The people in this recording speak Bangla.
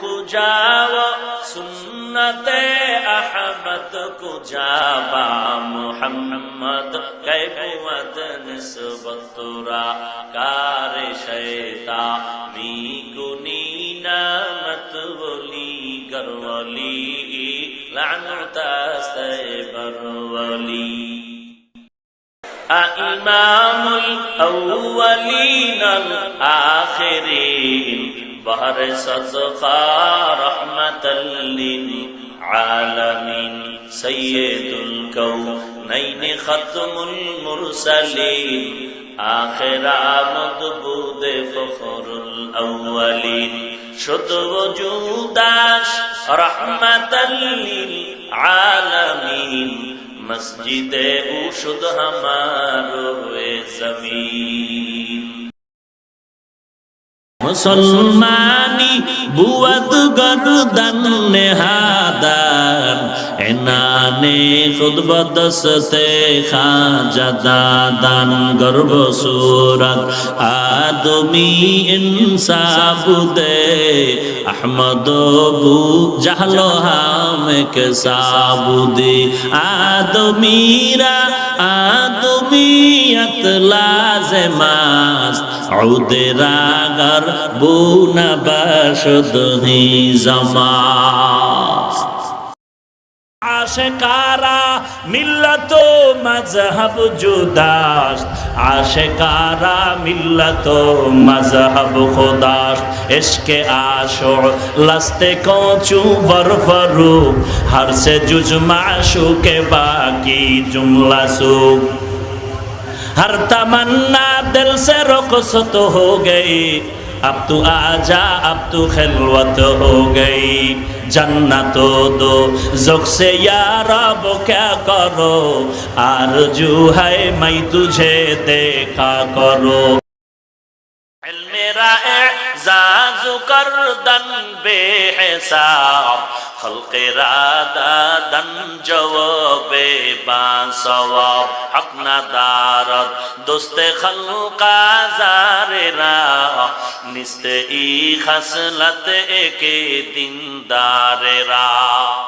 کو جاو سنت احمد کو جابا محمد کیبوت نسبت را کار شیطا می کنی نامت ولی گرولی لعنت استیبر ولی إمام الأولين الآخرين بحر صدقا رحمة للعالمين سيد الكونين ختم المرسلين آخر مضبوط فخر الأولين شد وجوداش رحمة للعالمين مسجد اوشد ہمارو زمین মুসলমানি বুয়াদ গরদান নেহাদার এনানে খুদবত সতে খাজাদাদান গর্ব সুরত আদমি ইনসাফ দে আহমদ বু জাহলো হামক সাবুদে আদমিরা আদমিয়ত লাজমাস্ত عودراغر بونا باشد ہی زماست আশেকারা মিল্লত মজহব জুদাস আশেকারা মিল্লত মজহব খুদাস ইশকে আশো লস্তে কোচু বরফরু। হর সে জুজ মাশু কে বাকি জুমলা সু হর তমন্না দিল সে রকসত হো গই। अब तू आजा अब तू खिलवत हो गई जन्नत दो जुख से यार अब क्या करो आरजू है मैं तुझे देखा करो मेरा एजाज कर दन बेहिसाब خلق رادا دن جواب باسواب حق ندارد دوست خلق زار را نیست ای خسلت ایک دیندار را